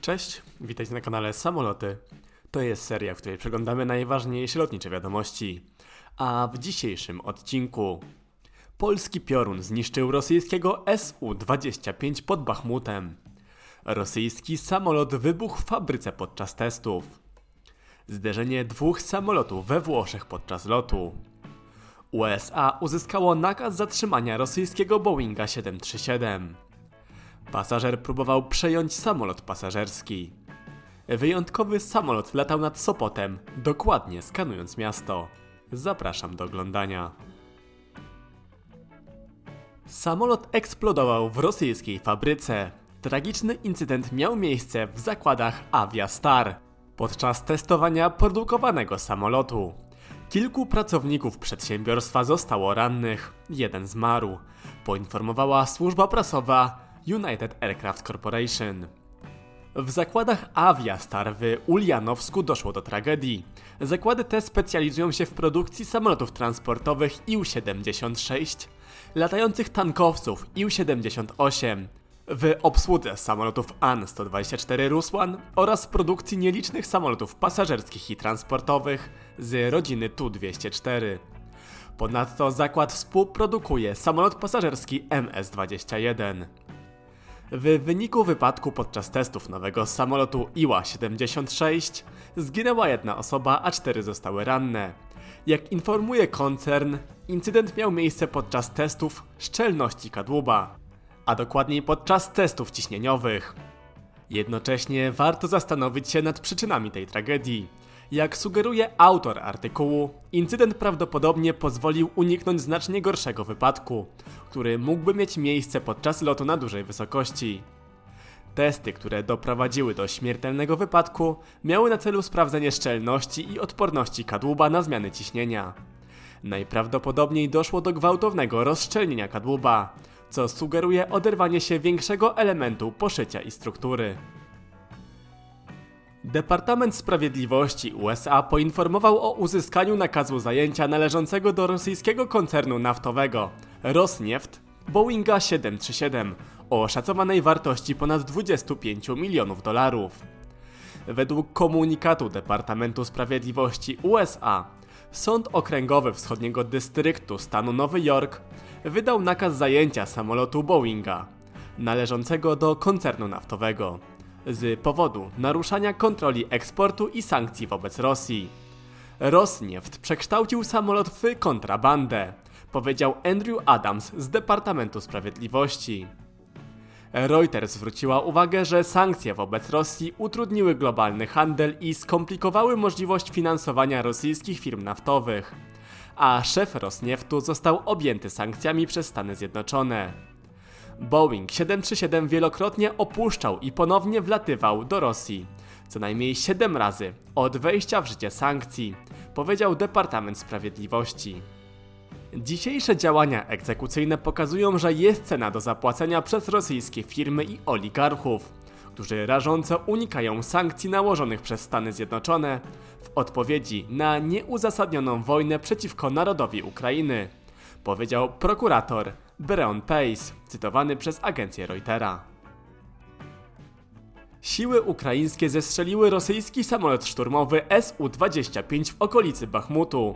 Cześć, witajcie na kanale Samoloty. To jest seria, w której przeglądamy najważniejsze lotnicze wiadomości. A w dzisiejszym odcinku Polski piorun zniszczył rosyjskiego Su-25 pod Bachmutem. Rosyjski samolot wybuchł w fabryce podczas testów. Zderzenie dwóch samolotów we Włoszech podczas lotu. USA uzyskało nakaz zatrzymania rosyjskiego Boeinga 737. Pasażer próbował przejąć samolot pasażerski. Wyjątkowy samolot latał nad Sopotem, dokładnie skanując miasto. Zapraszam do oglądania. Samolot eksplodował w rosyjskiej fabryce. Tragiczny incydent miał miejsce w zakładach Aviastar podczas testowania produkowanego samolotu. Kilku pracowników przedsiębiorstwa zostało rannych, jeden zmarł, poinformowała służba prasowa United Aircraft Corporation. W zakładach Aviastar w Ulianowsku doszło do tragedii. Zakłady te specjalizują się w produkcji samolotów transportowych IU-76, latających tankowców IU-78, w obsłudze samolotów An-124 Rusłan oraz produkcji nielicznych samolotów pasażerskich i transportowych z rodziny Tu-204. Ponadto zakład współprodukuje samolot pasażerski MS-21. W wyniku wypadku podczas testów nowego samolotu Iła-76 zginęła jedna osoba, a cztery zostały ranne. Jak informuje koncern, incydent miał miejsce podczas testów szczelności kadłuba, a dokładniej podczas testów ciśnieniowych. Jednocześnie warto zastanowić się nad przyczynami tej tragedii. Jak sugeruje autor artykułu, incydent prawdopodobnie pozwolił uniknąć znacznie gorszego wypadku, który mógłby mieć miejsce podczas lotu na dużej wysokości. Testy, które doprowadziły do śmiertelnego wypadku, miały na celu sprawdzenie szczelności i odporności kadłuba na zmiany ciśnienia. Najprawdopodobniej doszło do gwałtownego rozszczelnienia kadłuba, co sugeruje oderwanie się większego elementu poszycia i struktury. Departament Sprawiedliwości USA poinformował o uzyskaniu nakazu zajęcia należącego do rosyjskiego koncernu naftowego Rosnieft Boeinga 737 o szacowanej wartości ponad 25 milionów dolarów. Według komunikatu Departamentu Sprawiedliwości USA, Sąd Okręgowy Wschodniego Dystryktu stanu Nowy Jork wydał nakaz zajęcia samolotu Boeinga, należącego do koncernu naftowego, z powodu naruszania kontroli eksportu i sankcji wobec Rosji. Rosnieft przekształcił samolot w kontrabandę, powiedział Andrew Adams z Departamentu Sprawiedliwości. Reuters zwróciła uwagę, że sankcje wobec Rosji utrudniły globalny handel i skomplikowały możliwość finansowania rosyjskich firm naftowych, a szef Rosnieftu został objęty sankcjami przez Stany Zjednoczone. Boeing 737 wielokrotnie opuszczał i ponownie wlatywał do Rosji, co najmniej 7 razy od wejścia w życie sankcji, powiedział Departament Sprawiedliwości. Dzisiejsze działania egzekucyjne pokazują, że jest cena do zapłacenia przez rosyjskie firmy i oligarchów, którzy rażąco unikają sankcji nałożonych przez Stany Zjednoczone w odpowiedzi na nieuzasadnioną wojnę przeciwko narodowi Ukrainy, powiedział prokurator Breon Pace, cytowany przez agencję Reutera. Siły ukraińskie zestrzeliły rosyjski samolot szturmowy Su-25 w okolicy Bachmutu.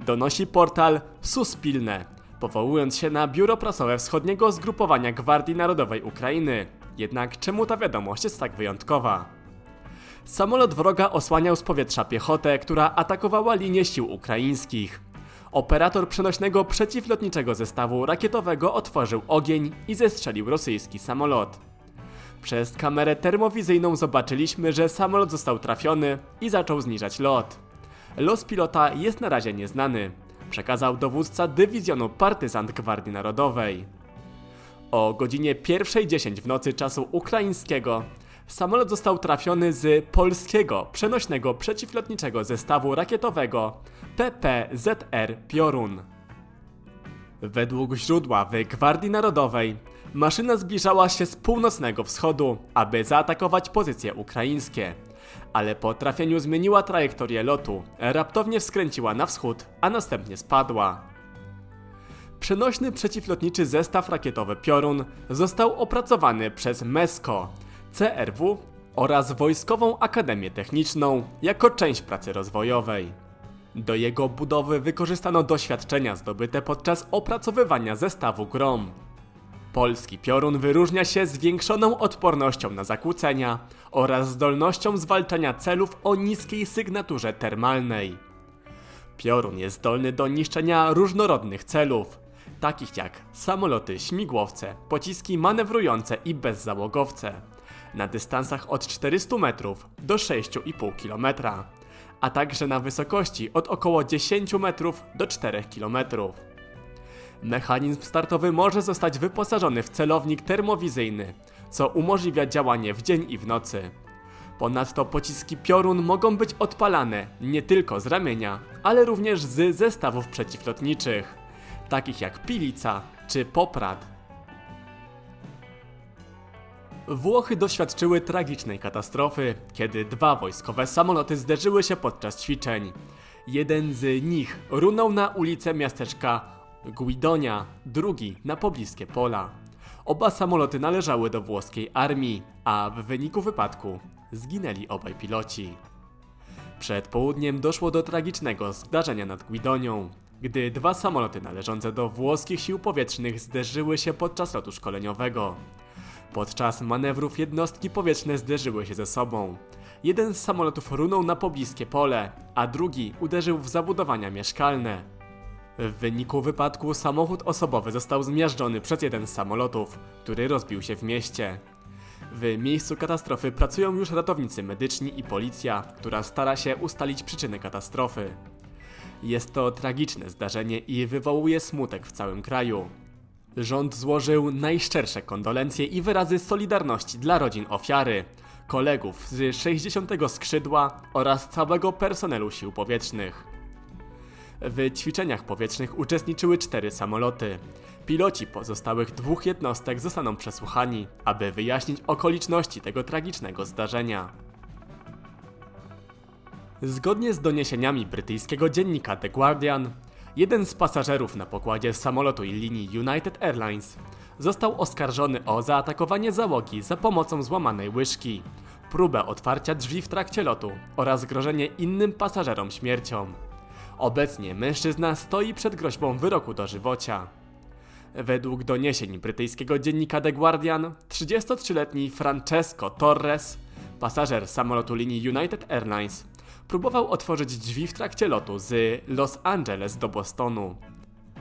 Donosi portal Suspilne, powołując się na biuro prasowe wschodniego zgrupowania Gwardii Narodowej Ukrainy. Jednak czemu ta wiadomość jest tak wyjątkowa? Samolot wroga osłaniał z powietrza piechotę, która atakowała linię sił ukraińskich. Operator przenośnego przeciwlotniczego zestawu rakietowego otworzył ogień i zestrzelił rosyjski samolot. Przez kamerę termowizyjną zobaczyliśmy, że samolot został trafiony i zaczął zniżać lot. Los pilota jest na razie nieznany, przekazał dowódca dywizjonu partyzant Gwardii Narodowej. O godzinie 1.10 w nocy czasu ukraińskiego samolot został trafiony z polskiego przenośnego przeciwlotniczego zestawu rakietowego PPZR Piorun. Według źródła w Gwardii Narodowej maszyna zbliżała się z północnego wschodu, aby zaatakować pozycje ukraińskie. Ale po trafieniu zmieniła trajektorię lotu, raptownie skręciła na wschód, a następnie spadła. Przenośny przeciwlotniczy zestaw rakietowy Piorun został opracowany przez MESCO, CRW oraz Wojskową Akademię Techniczną jako część pracy rozwojowej. Do jego budowy wykorzystano doświadczenia zdobyte podczas opracowywania zestawu GROM. Polski piorun wyróżnia się zwiększoną odpornością na zakłócenia oraz zdolnością zwalczania celów o niskiej sygnaturze termalnej. Piorun jest zdolny do niszczenia różnorodnych celów, takich jak samoloty, śmigłowce, pociski manewrujące i bezzałogowce, na dystansach od 400 metrów do 6,5 km, a także na wysokości od około 10 metrów do 4 km. Mechanizm startowy może zostać wyposażony w celownik termowizyjny, co umożliwia działanie w dzień i w nocy. Ponadto pociski piorun mogą być odpalane nie tylko z ramienia, ale również z zestawów przeciwlotniczych, takich jak Pilica czy Poprad. Włochy doświadczyły tragicznej katastrofy, kiedy dwa wojskowe samoloty zderzyły się podczas ćwiczeń. Jeden z nich runął na ulicę miasteczka Guidonia, drugi na pobliskie pola. Oba samoloty należały do włoskiej armii, a w wyniku wypadku zginęli obaj piloci. Przed południem doszło do tragicznego zdarzenia nad Guidonią, gdy dwa samoloty należące do włoskich sił powietrznych zderzyły się podczas lotu szkoleniowego. Podczas manewrów jednostki powietrzne zderzyły się ze sobą. Jeden z samolotów runął na pobliskie pole, a drugi uderzył w zabudowania mieszkalne. W wyniku wypadku samochód osobowy został zmiażdżony przez jeden z samolotów, który rozbił się w mieście. W miejscu katastrofy pracują już ratownicy medyczni i policja, która stara się ustalić przyczynę katastrofy. Jest to tragiczne zdarzenie i wywołuje smutek w całym kraju. Rząd złożył najszczersze kondolencje i wyrazy solidarności dla rodzin ofiary, kolegów z 60. skrzydła oraz całego personelu sił powietrznych. W ćwiczeniach powietrznych uczestniczyły cztery samoloty. Piloci pozostałych dwóch jednostek zostaną przesłuchani, aby wyjaśnić okoliczności tego tragicznego zdarzenia. Zgodnie z doniesieniami brytyjskiego dziennika The Guardian, jeden z pasażerów na pokładzie samolotu i linii United Airlines został oskarżony o zaatakowanie załogi za pomocą złamanej łyżki, próbę otwarcia drzwi w trakcie lotu oraz grożenie innym pasażerom śmiercią. Obecnie mężczyzna stoi przed groźbą wyroku dożywocia. Według doniesień brytyjskiego dziennika The Guardian, 33-letni Francesco Torres, pasażer samolotu linii United Airlines, próbował otworzyć drzwi w trakcie lotu z Los Angeles do Bostonu.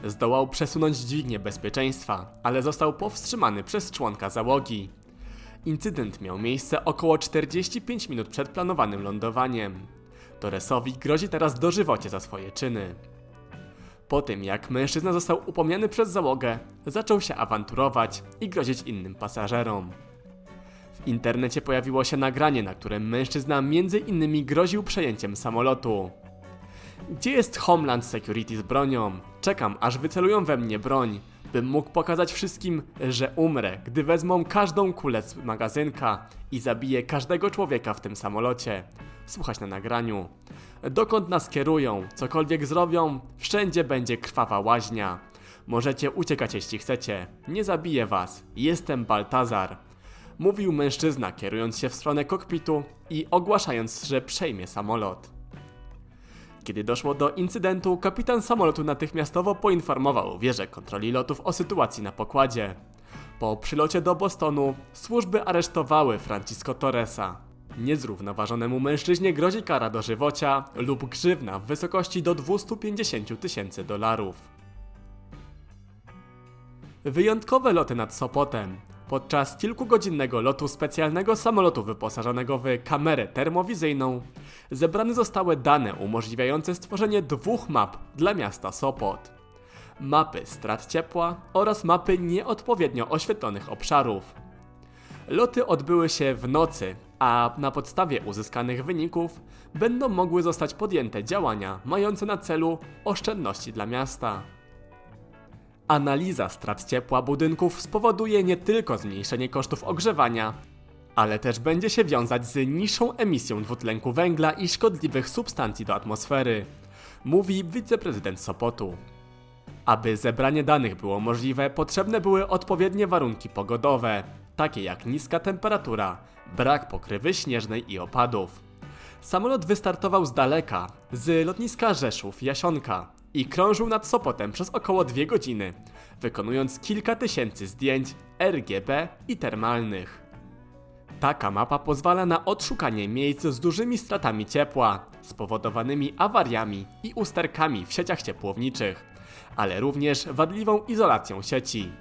Zdołał przesunąć dźwignię bezpieczeństwa, ale został powstrzymany przez członka załogi. Incydent miał miejsce około 45 minut przed planowanym lądowaniem. Torresowi grozi teraz dożywocie za swoje czyny. Po tym jak mężczyzna został upomniany przez załogę, zaczął się awanturować i grozić innym pasażerom. W internecie pojawiło się nagranie, na którym mężczyzna między innymi groził przejęciem samolotu. Gdzie jest Homeland Security z bronią? Czekam, aż wycelują we mnie broń, bym mógł pokazać wszystkim, że umrę, gdy wezmą każdą kulę z magazynka i zabiję każdego człowieka w tym samolocie. Słuchać na nagraniu. Dokąd nas kierują, cokolwiek zrobią, wszędzie będzie krwawa łaźnia. Możecie uciekać jeśli chcecie. Nie zabiję was. Jestem Baltazar. Mówił mężczyzna, kierując się w stronę kokpitu i ogłaszając, że przejmie samolot. Kiedy doszło do incydentu, kapitan samolotu natychmiastowo poinformował wieżę kontroli lotów o sytuacji na pokładzie. Po przylocie do Bostonu służby aresztowały Francisco Torresa. Niezrównoważonemu mężczyźnie grozi kara dożywocia lub grzywna w wysokości do 250 tysięcy dolarów. Wyjątkowe loty nad Sopotem. Podczas kilkugodzinnego lotu specjalnego samolotu wyposażonego w kamerę termowizyjną zebrane zostały dane umożliwiające stworzenie dwóch map dla miasta Sopot. Mapy strat ciepła oraz mapy nieodpowiednio oświetlonych obszarów. Loty odbyły się w nocy, a na podstawie uzyskanych wyników będą mogły zostać podjęte działania mające na celu oszczędności dla miasta. Analiza strat ciepła budynków spowoduje nie tylko zmniejszenie kosztów ogrzewania, ale też będzie się wiązać z niższą emisją dwutlenku węgla i szkodliwych substancji do atmosfery, mówi wiceprezydent Sopotu. Aby zebranie danych było możliwe, potrzebne były odpowiednie warunki pogodowe, takie jak niska temperatura, brak pokrywy śnieżnej i opadów. Samolot wystartował z daleka, z lotniska Rzeszów-Jasionka i krążył nad Sopotem przez około dwie godziny, wykonując kilka tysięcy zdjęć RGB i termalnych. Taka mapa pozwala na odszukanie miejsc z dużymi stratami ciepła, spowodowanymi awariami i usterkami w sieciach ciepłowniczych, ale również wadliwą izolacją sieci,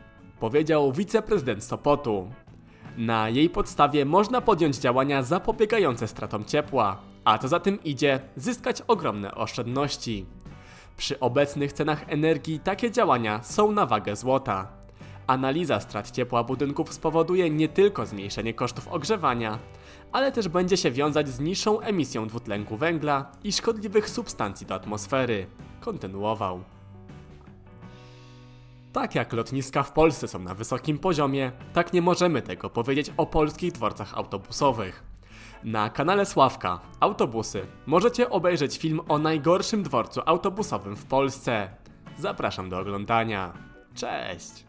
powiedział wiceprezydent Sopotu. Na jej podstawie można podjąć działania zapobiegające stratom ciepła, a co za tym idzie, zyskać ogromne oszczędności. Przy obecnych cenach energii takie działania są na wagę złota. Analiza strat ciepła budynków spowoduje nie tylko zmniejszenie kosztów ogrzewania, ale też będzie się wiązać z niższą emisją dwutlenku węgla i szkodliwych substancji do atmosfery. Kontynuował. Tak jak lotniska w Polsce są na wysokim poziomie, tak nie możemy tego powiedzieć o polskich dworcach autobusowych. Na kanale Sławka Autobusy możecie obejrzeć film o najgorszym dworcu autobusowym w Polsce. Zapraszam do oglądania. Cześć!